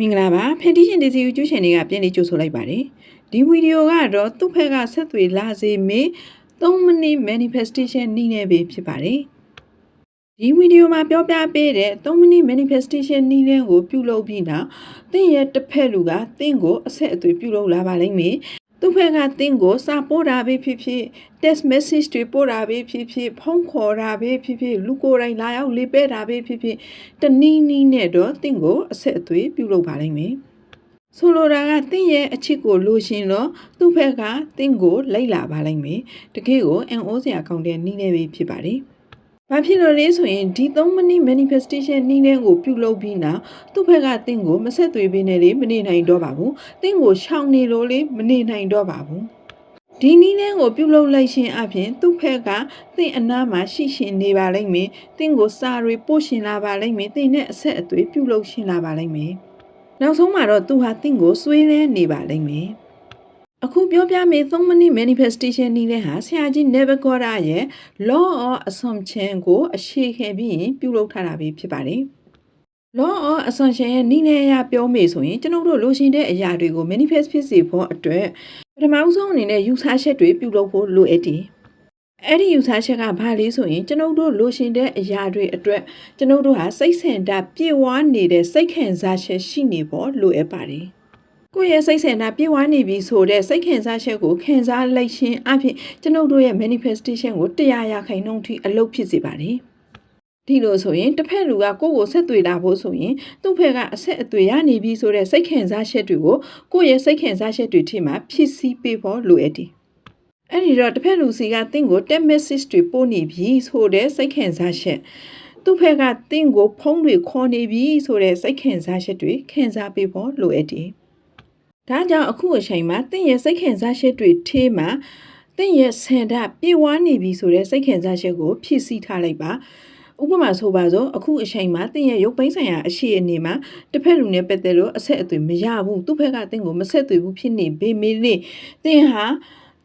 မင်္ဂလာပါဖန်တီရှင်ဒီစီယူကျူးရှင်တွေကပြန်လေးကြိုဆိုလိုက်ပါတယ်ဒီဗီဒီယိုကတော့သူ့ဖက်ကဆက်သွေလာစေမင်း3မိနစ် manifestation နည်းနဲ့ပဲဖြစ်ပါတယ်ဒီဗီဒီယိုမှာပြောပြပေးတဲ့3မိနစ် manifestation နည်းလမ်းကိုပြုလုပ်ပြီးနောက်သင်ရဲ့တစ်ဖက်လူကသင်ကိုအဆက်အသွေးပြုလုပ်လာပါလိမ့်မယ် သူ့ဖက်ကသင်ကိုစာပို့တာပဲဖြစ်ဖြစ် text message တွေပို့တာပဲဖြစ်ဖြစ်ဖုန်းခေါ်တာပဲဖြစ်ဖြစ်လူကိုယ်တိုင်လာရောက်လေးပဲတာပဲဖြစ်ဖြစ်တနည်းနည်းနဲ့တော့သင်ကိုအဆက်အသွေးပြုလုပ်ပါလိမ့်မယ်ဆိုလိုတာကသင်ရဲ့အချစ်ကိုလိုရှင်တော့သူ့ဘက်ကသင်ကိုလိုက်လာပါလိမ့်မယ်တကယ်ကို NO စရာကောင်းတဲ့နည်းနဲ့ပဲဖြစ်ပါတယ် ဘာဖြစ်လို့လဲဆိုရင်ဒီ3မိနစ် manifestation နည်းလမ်းကိုပြုလုပ်ပြီးနောက်သူ့ဘက်ကတင့်ကိုမဆက်သွေးပေးနဲ့လေမနေနိုင်တော့ပါဘူး။တင့်ကိုရှောင်နေလို့လေမနေနိုင်တော့ပါဘူး။ဒီနည်းလမ်းကိုပြုလုပ်လိုက်ခြင်းအပြင်သူ့ဘက်ကတင့်အနားမှာရှိရှင်နေပါလိမ့်မယ်။တင့်ကိုစာတွေပို့ရှင်လာပါလိမ့်မယ်။တင့်နဲ့အဆက်အသွေးပြုလုပ်ရှင်လာပါလိမ့်မယ်။နောက်ဆုံးမှာတော့သူဟာတင့်ကိုဆွေးနွေးနေပါလိမ့်မယ်။ အခုပြောပြမယ့်3မိနစ် manifestation နည်းလဲဟာဆရာကြီး Nebuchadnezzar ရဲ့ law of assumption ကိုအရှိခဲ့ပြီးရင်ပြုလုပ်ထားတာပဲဖြစ်ပါတယ်။ law of assumption ရဲ့နည်းနဲ့အရပြောမေဆိုရင်ကျွန်တော်တို့လိုချင်တဲ့အရာတွေကို manifest ဖြစ်စေဖို့အတွက်ပထမဦးဆုံးအနေနဲ့ယူဆချက်တွေပြုလုပ်ဖို့လိုအပ်တယ်။အဲ့ဒီယူဆချက်ကဘာလဲဆိုရင်ကျွန်ုပ်တို့လိုချင်တဲ့အရာတွေအတွက်ကျွန်ုပ်တို့ဟာစိတ်ဆန္ဒပြေဝနေတဲ့စိတ်ခံစားချက်ရှိနေဖို့လိုအပ်ပါတယ်။ ကိုယ့်ရဲ့စိတ်ဆန္ဒပြေဝနေပြီဆိုတဲ့စိတ်ခံစားချက်ကိုခံစားလိုက်ခြင်းအပြင်ကျွန်ုပ်တို့ရဲ့ manifestation ကိုတရားရခိုင်နှုန်းထိအလုပ်ဖြစ်စေပါတယ်။ဒီလိုဆိုရင်တစ်ဖက်လူကကိုယ့်ကိုဆက်သွေးလာဖို့ဆိုရင်သူ့ဖက်ကအဆက်အသွေးရနေပြီဆိုတဲ့စိတ်ခံစားချက်တွေကိုကိုယ့်ရဲ့စိတ်ခံစားချက်တွေထိမှဖြစ်စည်းပေးဖို့လိုအပ်တယ်။အဲ့ဒီတော့တစ်ဖက်လူစီကတင့်ကို text message တွေပို့နေပြီဆိုတဲ့စိတ်ခံစားချက်သူ့ဖက်ကတင့်ကိုဖုန်းတွေခေါ်နေပြီဆိုတဲ့စိတ်ခံစားချက်တွေခံစားပေးဖို့လိုအပ်တယ်။ ဒါကြောင့်အခုအချိန်မှာတင့်ရဲ့စိတ်ခံစားချက်တွေထေးမှာတင့်ရဲ့ဆန္ဒပြေဝနေပြီဆိုတဲ့စိတ်ခံစားချက်ကိုဖြည့်ဆည်းထားလိုက်ပါဥပမာဆိုပါစို့အခုအချိန်မှာတင့်ရဲ့ရုပ်ပိုင်းဆိုင်ရာအရှိအနေမှာတစ်ဖက်လူနဲ့ပတ်သက်လို့အဆက်အသွေးမရဘူးသူ့ဖက်ကတင့်ကိုမဆက်သွေးဘူးဖြစ်နေပေမဲ့လေတင့်ဟာ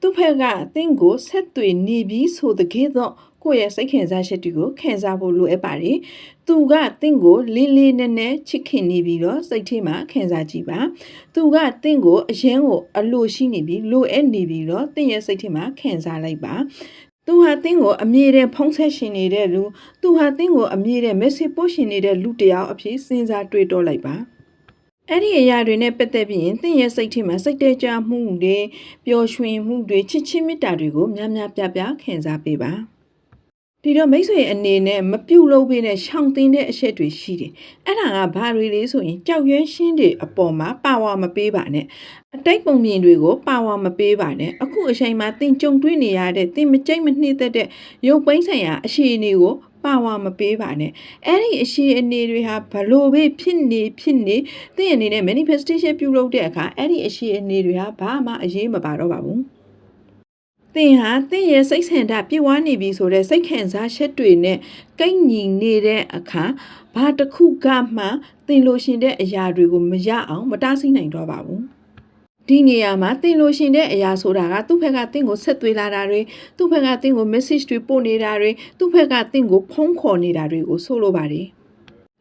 သူ့ဖက်ကတင့်ကိုဆက်သွေးနေပြီဆိုတဲ့ကဲတော့ ကိုယ့်ရဲ့စိတ်ခံစားချက်တွေကိုခံစားဖို့လိုအပ်ပါတယ်။သူကတင့်ကိုလေးလေးနက်နက်ချစ်ခင်နေပြီးတော့စိတ်ထဲမှာခံစားကြည့်ပါ။သူကတင့်ကိုအရင်ကိုအလိုရှိနေပြီးလိုအပ်နေပြီးတော့တင့်ရဲ့စိတ်ထဲမှာခံစားလိုက်ပါ။သူဟာတင်းကိုအမြဲတမ်းဖုံးဆက်ရှင်နေတဲ့လူသူဟာတင်းကိုအမြဲတမ်း message ပို့ရှင်နေတဲ့လူတစ်ယောက်အဖြစ်စဉ်းစားတွေးတောလိုက်ပါအဲ့ဒီအရာတွေနဲ့ပတ်သက်ပြီးရင်သင်ရဲ့စိတ်ထဲမှာစိတ်တဲကြမှုတွေပျော်ရွှင်မှုတွေချစ်ချင်းမေတ္တာတွေကိုများများပြပြခံစားပေးပါ ဒီတော့မိတ်ဆွေအနေနဲ့မပြုတ်လို့ပေးတဲ့ရှောင်တင်တဲ့အချက်တွေရှိတယ်အဲ့ဒါကဘာတွေလဲဆိုရင်ကြောက်ရွံ့ရှင်းတွေအပေါ်မှာပါဝါမပေးပါနဲ့အတိတ်ပုံမြင်တွေကိုပါဝါမပေးပါနဲ့အခုအချိန်မှာသင်ကြုံတွေ့နေရတဲ့သင်မကြိတ်မနှိမ့်သက်တဲ့ရုပ်ပိုင်းဆိုင်ရာအခြေအနေကိုပါဝါမပေးပါနဲ့အဲ့ဒီအခြေအနေတွေဟာဘလို့ပဲဖြစ်နေဖြစ်နေသင်အနေနဲ့ manifestation ပြုလုပ်တဲ့အခါအဲ့ဒီအခြေအနေတွေဟာဘာမှအရေးမပါတော့ပါဘူး သင်ဟာသင်ရဲ့စိတ်ဆန္ဒပြည့်ဝနေပြီဆိုတဲ့စိတ်ခံစားချက်တွေနဲ့ကိတ်ညီနေတဲ့အခါဘာတစ်ခုကမှသင်လိုရှင်တဲ့အရာတွေကိုမရအောင်မတားဆီးနိုင်တော့ပါဘူးဒီနေရာမှာတင်လို့ရှင်တဲ့အရာဆိုတာကသူ့ဘက်ကတင့်ကိုဆက်သွေးလာတာတွေသူ့ဘက်ကတင့်ကို message တွေပို့နေတာတွေသူ့ဘက်ကတင့်ကိုဖုန်းခေါ်နေတာတွေကိုဆိုလိုပါတယ်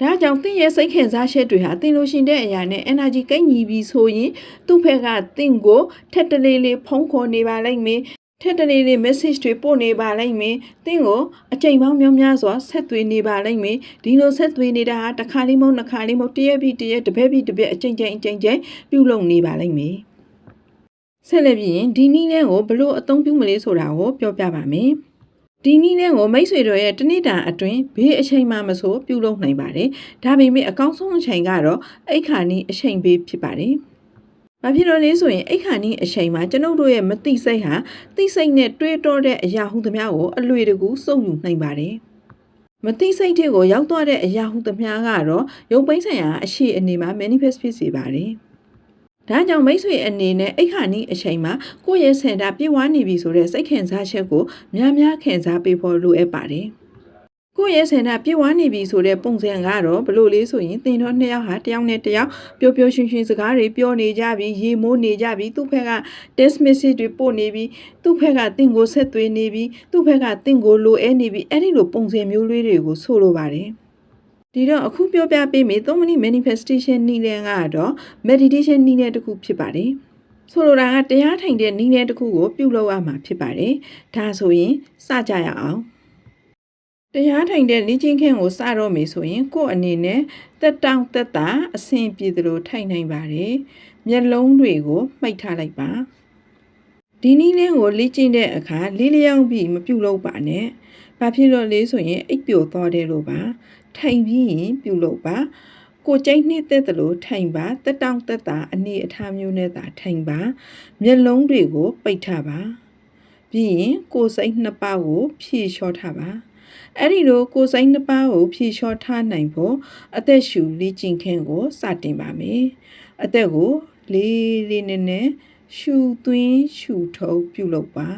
ဒါကြောင့်တင့်ရဲ့စိတ်ခံစားချက်တွေဟာတင်လို့ရှင်တဲ့အရာနဲ့ energy ကိတ်ညီပြီးဆိုရင်သူ့ဘက်ကတင့်ကိုထက်တလေးလေးဖုန်းခေါ်နေပါလိမ့်မယ် ထက်တလေးလေး message တွေပို့နေပါလိမ့်မယ်။တင့်ကိုအချိန်ပေါင်းများများစွာဆက်သွေးနေပါလိမ့်မယ်။ဒီလိုဆက်သွေးနေတာဟာတစ်ခါလေးမဟုတ်နှစ်ခါလေးမဟုတ်တစ်ရက်ပြီးတစ်ရက်တစ်ပတ်ပြီးတစ်ပတ်အချိန်ချင်းအချိန်ချင်းပြုလုပ်နေပါလိမ့်မယ်။ဆက်လက်ပြီးရင်ဒီနည်းလမ်းကိုဘလို့အသုံးပြုမလဲဆိုတာကိုပြောပြပါမယ်။ဒီနည်းလမ်းကိုမိတ်ဆွေတို့ရဲ့တနေ့တာအတွင်းဘေးအချိန်မှမဆိုပြုလုပ်နိုင်ပါတယ်။ဒါပေမဲ့အကောင်းဆုံးအချိန်ကတော့အိတ်ခါနီးအချိန်ဘေးဖြစ်ပါတယ်။ ဘာဖြစ်လို့လဲဆိုရင်အိတ်ခါနီးအချိန်မှာကျွန်ုပ်တို့ရဲ့မတိစိတ်ဟာတိစိတ်နဲ့တွေးတောတဲ့အရာဟုသမျှကိုအလွေတကူစုပ်ယူနိုင်ပါတယ်။မတိစိတ်တွေကိုရောက်သွားတဲ့အရာဟုသမျှကတော့ရုပ်ပိုင်းဆိုင်ရာအရှိအနေမှာ manifest ဖြစ်စေပါတယ်။ဒါကြောင့်မိတ်ဆွေအနေနဲ့အိတ်ခါနီးအချိန်မှာကိုယ့်ရဲ့ဆန္ဒပြေဝနေပြီဆိုတဲ့စိတ်ခံစားချက်ကိုများများခံစားပေးဖို့လိုအပ်ပါတယ်။ ကိုယ့်ရဲ့ဆန္ဒပြေဝနေပြီဆိုတဲ့ပုံစံကတော့ဘလို့လေးဆိုရင်သင်တို့နှစ်ယောက်ဟာတယောက်နဲ့တယောက်ပျော်ပျော်ရွှင်ရွှင်စကားတွေပြောနေကြပြီးရေမိုးနေကြပြီးသူ့ဘက်က text message တွေပို့နေပြီးသူ့ဘက်ကသင်ကိုဆက်သွေးနေပြီးသူ့ဘက်ကသင်ကိုလိုအဲနေပြီးအဲ့ဒီလိုပုံစံမျိုးလေးတွေကိုဆိုလိုပါတယ်ဒီတော့အခုပြောပြပေးမယ်3မိနစ် manifestation နည်းလမ်းကတော့ meditation နည်းလမ်းတစ်ခုဖြစ်ပါတယ်ဆိုလိုတာကတရားထိုင်တဲ့နည်းလမ်းတစ်ခုကိုပြုလုပ်ရမှာဖြစ်ပါတယ်ဒါဆိုရင်စကြရအောင် တရားထိုင်တဲ့လေ့ကျင့်ခင်းကိုစတော့မယ်ဆိုရင်ကိုယ့်အနေနဲ့တက်တောင့်တက်တာအဆင်ပြေသလိုထိုင်နိုင်ပါတယ်မျက်လုံးတွေကိုမှိတ်ထားလိုက်ပါဒီနည်းလမ်းကိုလေ့ကျင့်တဲ့အခါလေးလျောင်းပြီးမပြုတ်လို့ပါနဲ့ဘာဖြစ်လို့လဲဆိုရင်အိပ်ပျော်သွားတယ်လို့ပါထိုင်ပြီးရင်ပြုတ်လို့ပါကိုကြိုက်နှစ်သက်သလိုထိုင်ပါတက်တောင့်တက်တာအနေအထားမျိုးနဲ့သာထိုင်ပါမျက်လုံးတွေကိုပိတ်ထားပါပြီးရင်ကိုယ်စိတ်နှစ်ပါးကိုဖြည့်လျှော့ထားပါ အဲ့ဒီလိုကိုယ်စိတ်နှစ်ပါးကိုဖြည့်လျှော့ထားနိုင်ဖို့အသက်ရှူလေ့ကျင့်ခင်းကိုစတင်ပါမယ်အသက်ကိုလေးလေးနက်နက်ရှူသွင်းရှူထုတ်ပြုလုပ်ပါ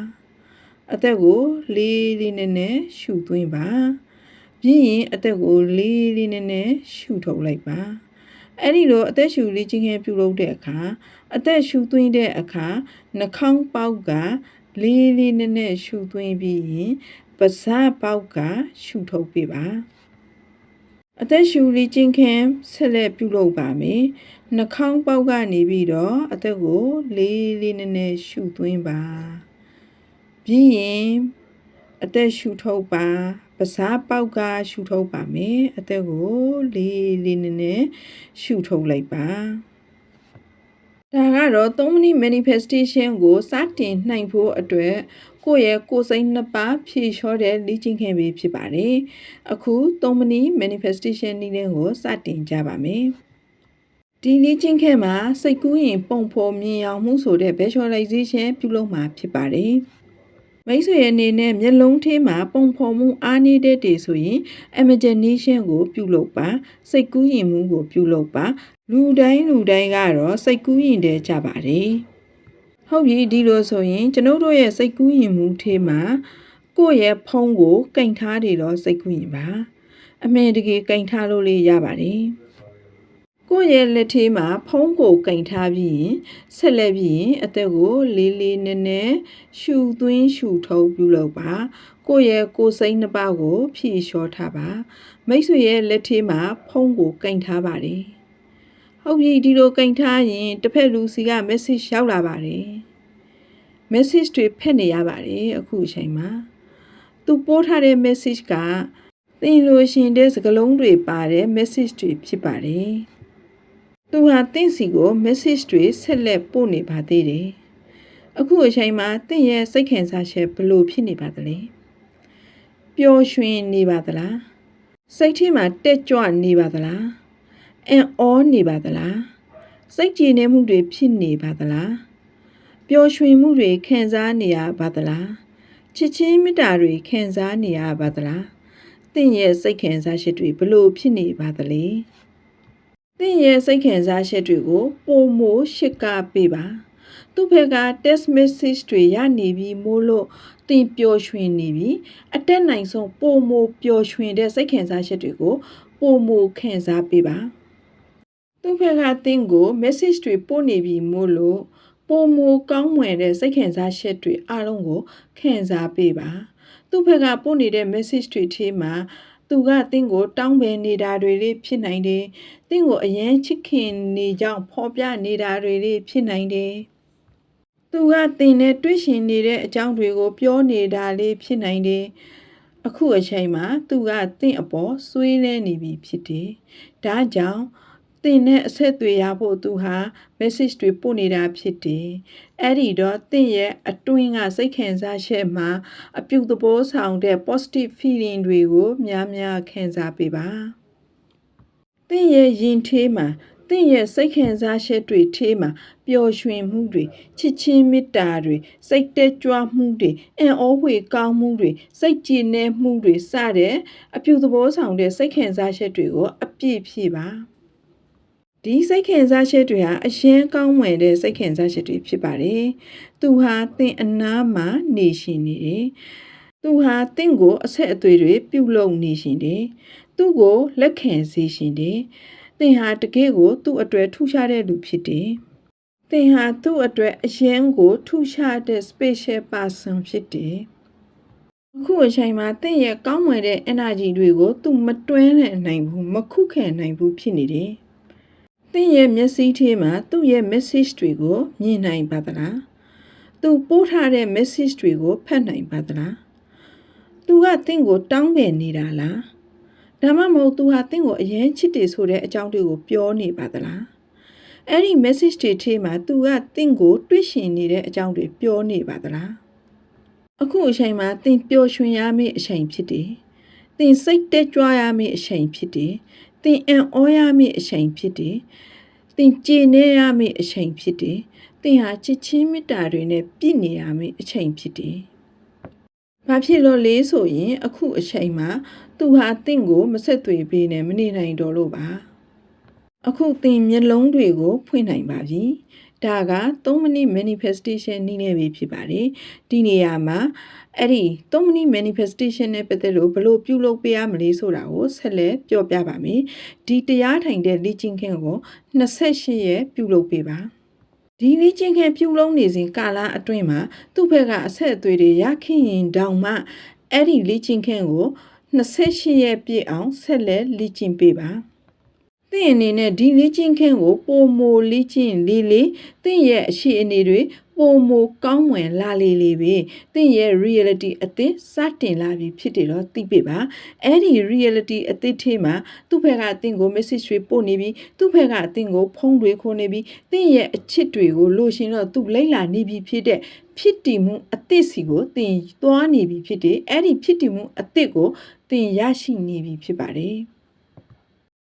အသက်ကိုလေးလေးနက်နက်ရှူသွင်းပါပြီးရင်အသက်ကိုလေးလေးနက်နက်ရှူထုတ်လိုက်ပါအဲ့ဒီလိုအသက်ရှူလေ့ကျင့်ခင်းပြုလုပ်တဲ့အခါအသက်ရှူသွင်းတဲ့အခါနှာခေါင်းပေါက်ကလေးလေးနက်နက်ရှူသွင်းပြီးရင် ပါးစပ်ပေါက်ကရှူထုတ်ပေးပါအသက်ရှူလေ့ကျင့်ခင်းဆက်လက်ပြုလုပ်ပါမယ်နှာခေါင်းပေါက်ကနေပြီးတော့အသက်ကို လေးလေးနက်နက်ရှူသွင်းပါပြီးရင်အသက်ရှူထုတ်ပါပစားပေါက်ကရှူထုတ်ပါမယ်အသက်ကို လေးလေးနက်နက်ရှူထုတ်လိုက်ပါ ဒါကတော့3မိနစ် manifestation ကိုစတင်နိုင်ဖို့အတွက်ကိုယ့်ရဲ့ကိုယ်စိတ်နှစ်ပါးဖြည့်လျှော့တဲ့လေ့ကျင့်ခင်းပဲဖြစ်ပါတယ်အခု3မိနစ် manifestation နည်းလမ်းကိုစတင်ကြပါမယ်ဒီလေ့ကျင့်ခင်းမှာစိတ်ကူးရင်ပုံဖော်မြင်အောင်မှုဆိုတဲ့ visualization ပြုလုပ်မှာဖြစ်ပါတယ်။ မိတ်ဆွေအနေနဲ့မျက်လုံးထဲမှာပုံဖော်မှုအားနည်းတဲ့တည်ဆိုရင် imagination ကိုပြုလုပ်ပါစိတ်ကူးရင်မှုကိုပြုလုပ်ပါ လူတိုင်းလူတိုင်းကတော့စိတ်ကူးရင်တည်းကြပါတယ်။ဟုတ်ပြီဒီလိုဆိုရင်ကျွန်ုပ်တို့ရဲ့စိတ်ကူးရင်မှုထဲမှာကိုယ့်ရဲ့ဖုံးကိုကင်ထားတယ်တော့စိတ်ကူးရင်ပါအမေတကယ်ကင်ထားလို့လေးရပါတယ်။ ကိုယ့်ရဲ့လက်ထဲမှာဖုံးကိုကင်ထားပြီးရင်ဆက်လက်ပြီးရင်အသက်ကိုလေးလေးနက်နက်ရှူသွင်းရှူထုတ်ပြုလုပ်ပါကိုယ့်ရဲ့ကိုယ်စိတ်နှစ်ပါးကို ဖြည့်လျှော့ထားပါမိတ်ဆွေရဲ့လက်ထဲမှာဖုံးကိုကင်ထားပါတယ်ဟုတ်ပြီဒီလိုကင်ထားရင်တစ်ဖက်လူစီက message ရောက်လာပါတယ် message တွေဖက်နေရပါတယ်အခုအချိန်မှာသူပို့ထားတဲ့ message ကသင်လို့ရှင်တဲ့စကားလုံးတွေပါတဲ့ message တွေဖြစ်ပါတယ် သူဟာတင့်စီကို message တွေဆက်လက်ပို့နေပါသေးတယ်။အခုအချိန်မှာတင့်ရဲ့စိတ်ခံစားချက်ဘလို့ဖြစ်နေပါသလဲ။ပျော်ရွှင်နေပါသလား။စိတ်ထဲမှာတက်ကြွနေပါသလား။အံ့ဩနေပါသလား။စိတ်ကြည်နေမှုတွေဖြစ်နေပါသလား။ပျော်ရွှင်မှုတွေခံစားနေရပါသလား။ချစ်ချင်းမေတ္တာတွေခံစားနေရပါသလား။တင့်ရဲ့စိတ်ခံစားချက်တွေဘလို့ဖြစ်နေပါသလဲ။ သင်ရဲ့စိတ်ခံစားချက်တွေကိုပုံမိုရှစ်ကားပေးပါသူ့ဘက်က text message တွေရနေပြီးမို့လို့သင်ပျော်ရွှင်နေပြီးအတက်နိုင်ဆုံးပုံမိုပျော်ရွှင်တဲ့စိတ်ခံစားချက်တွေကိုပုံမိုခံစားပေးပါသူ့ဘက်ကသင်ကို message တွေပို့နေပြီးမို့လို့ပုံမိုကောင်းမွန်တဲ့စိတ်ခံစားချက်တွေအားလုံးကိုခံစားပေးပါသူ့ဘက်ကပို့နေတဲ့ message တွေထဲမှာ သူကတင့်ကို တောင်းပန်နေတာတွေလေးဖြစ်နိုင်တယ်။တင့်ကိုအယမ်းချစ်ခင်နေကြောင်းဖော်ပြနေတာတွေလေးဖြစ်နိုင်တယ်။သူကတင်နဲ့တွေ့ရှင်နေတဲ့အကြောင်းတွေကို ပြောနေတာလေးဖြစ်နိုင်တယ်။အခုအချိန်မှာ သူကတင့်အပေါ်ဆွေးလဲနေပြီဖြစ်တယ်။ဒါကြောင့် တင်နဲ့အဆက်အသွယ်ရဖို့သူဟာ message တွေပို့နေတာဖြစ်တယ်။အဲ့ဒီတော့တင့်ရဲ့အတွင်းကစိတ်ခံစားချက်မှာအပြုသဘောဆောင်တဲ့ positive feeling တွေကိုများများခံစားပေးပါ။တင့်ရဲ့ရင်ထဲမှာတင့်ရဲ့စိတ်ခံစားချက်တွေထဲမှာပျော်ရွှင်မှုတွေချစ်ချင်းမေတ္တာတွေစိတ်တက်ကြွမှုတွေအံ့ဩဖွယ်ကောင်းမှုတွေစိတ်ကြည်နည်းမှုတွေစတဲ့အပြုသဘောဆောင်တဲ့စိတ်ခံစားချက်တွေကိုအပြည့်ဖြည့်ပါ။ ဒီစိတ်ခံစားချက်တွေဟာအရင်ကောင်းမွန်တဲ့စိတ်ခံစားချက်တွေဖြစ်ပါတယ်။သူဟာသင်အနားမှာနေရှင်နေတယ်။သူဟာသင်ကိုအဆက်အသွယ်တွေပြုလုပ်နေရှင်တယ်။သူ့ကိုလက်ခံစေရှင်တယ်။သင်ဟာတကယ်ကို သူ့အတွက်ထူးခြားတဲ့လူဖြစ်တယ်။သင်ဟာသူ့အတွက်အရင်ကို ထူးခြားတဲ့ special person ဖြစ်တယ်။အခုအချိန်မှာတင့်ရဲ့ကောင်းမွန်တဲ့ energy တွေကိုသူမတွန်းနိုင်ဘူးမခုခံနိုင်ဘူးဖြစ်နေတယ်။ သင်ရဲ့မျက်စိထဲမှာသူ့ရဲ့ message တွေကိုမြင်နိုင်ပါသလားသူပို့ထားတဲ့ message တွေကိုဖတ်နိုင်ပါသလားသူကသင်ကိုတောင်းပန်နေတာလားဒါမှမဟုတ်သူဟာသင်ကိုအရင်ချစ်တယ်ဆိုတဲ့အကြောင်းတွေကိုပြောနေပါသလားအဲ့ဒီ message တွေထဲမှာသူကသင်ကိုတွေ့ရှင်နေတဲ့အကြောင်းတွေပြောနေပါသလားအခုအချိန်မှာသင်ပျော်ရွှင်ရမယ့်အချိန်ဖြစ်တယ်သင်စိတ်တက်ကြွရမယ့်အချိန်ဖြစ်တယ် သင်အံ့ဩရမယ့်အချိန်ဖြစ်တယ်။သင်ကြည်နေရမယ့်အချိန်ဖြစ်တယ်။သင်ဟာချစ်ချင်းမေတ္တာတွေနဲ့ပြည့်နေရမယ့်အချိန်ဖြစ်တယ်။ဘာဖြစ်လို့လဲဆိုရင် အခုအချိန်မှာသူဟာသင်ကိုမဆက်သွေပေးနဲ့မနေနိုင်တော့လို့ပါ။အခုသင်မျက်လုံးတွေကို ဖွင့်နိုင်ပါပြီ။ ဒါက3မိနစ် manifestation နည်းနဲ့ပဲဖြစ်ပါတယ်။ဒီနေရာမှာအဲ့ဒီ3မိနစ် manifestation နဲ့ပတ်သက်လို့ဘယ်လို့ပြုလုပ်ပေးရမလဲဆိုတာကိုဆက်လက်ပြောပြပါမယ်။ဒီတရားထိုင်တဲ့လေ့ကျင့်ခင်းကို28ရက်ပြုလုပ်ပေးပါ။ဒီလေ့ကျင့်ခင်းပြုလုပ်နေစဉ်ကာလအတွင်းမှာသူ့ဘက်ကအဆက်အသွေးတွေရခင်ရင်တောင်မှအဲ့ဒီလေ့ကျင့်ခင်းကို28ရက်ပြည့်အောင်ဆက်လက်လေ့ကျင့်ပေးပါ။ သင်အနေနဲ့ဒီလေ့ကျင့်ခင်းကိုပုံမလေ့ကျင့်လေးလေးသင်ရဲ့အရှိအနေတွေပုံမကောင်းမွန်လာလေးလေးပဲသင်ရဲ့ reality အသစ်စတင်လာပြီဖြစ်တယ်တော့သိပေပါအဲ့ဒီ reality အသစ်ထဲမှာသူ့ဘက်ကအသင်ကို message တွေပို့နေပြီသူ့ဘက်ကအသင်ကိုဖုန်းတွေခိုးနေပြီသင်ရဲ့အချစ်တွေကိုလို့ရှင်တော့သူလိမ့်လာနေပြီဖြစ်တဲ့ဖြစ်တည်မှုအသစ်စီကိုသင်သွားနေပြီဖြစ်တယ်အဲ့ဒီဖြစ်တည်မှုအသစ်ကိုသင်ရရှိနေပြီဖြစ်ပါတယ်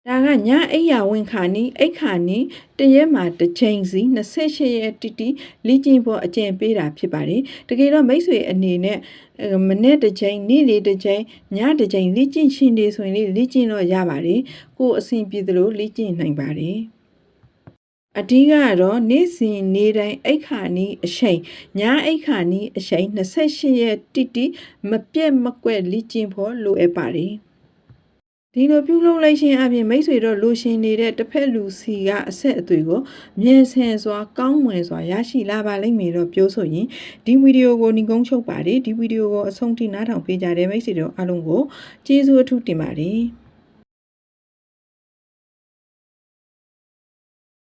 ဒါကညအိယာဝင်ခါနီးအိတ်ခါနီးတရက်မှာတစ်ချိန်စီ28ရက်တိတိလီကျင်ဖို့အကျင့်ပေးတာဖြစ်ပါတယ်တကယ်တော့မိတ်ဆွေအနေနဲ့အဲမနေ့တစ်ချိန်နေ့လေးတစ်ချိန်ညတစ်ချိန်လီကျင်ရှင်နေဆိုရင်လေလီကျင်တော့ရပါတယ်ကိုယ်အဆင်ပြေသလိုလီကျင်နိုင်ပါတယ်အဓိကကတော့နေ့စဉ်နေ့တိုင်းအိတ်ခါနီးအချိန်ညအိတ်ခါနီးအချိန်28ရက်တိတိမပြတ်မကွက်လီကျင်ဖို့လိုအပ်ပါတယ် ဒီလိုပြုလုပ်လိုက်ခြင်းအပြင်မိတ်ဆွေတို့လိုရှင်နေတဲ့တစ်ဖက်လူစီကအဆက်အသွေးကိုမြန်ဆန်စွာကောင်းမွန်စွာရရှိလာပါလိမ့်မယ်တော့ပြောဆိုရင်ဒီဗီဒီယိုကိုညီကုန်းချုပ်ပါတယ်ဒီဗီဒီယိုကိုအဆုံးထိနားထောင်ပေးကြတဲ့မိတ်ဆွေတို့အားလုံးကိုကျေးဇူးအထူးတင်ပါတယ်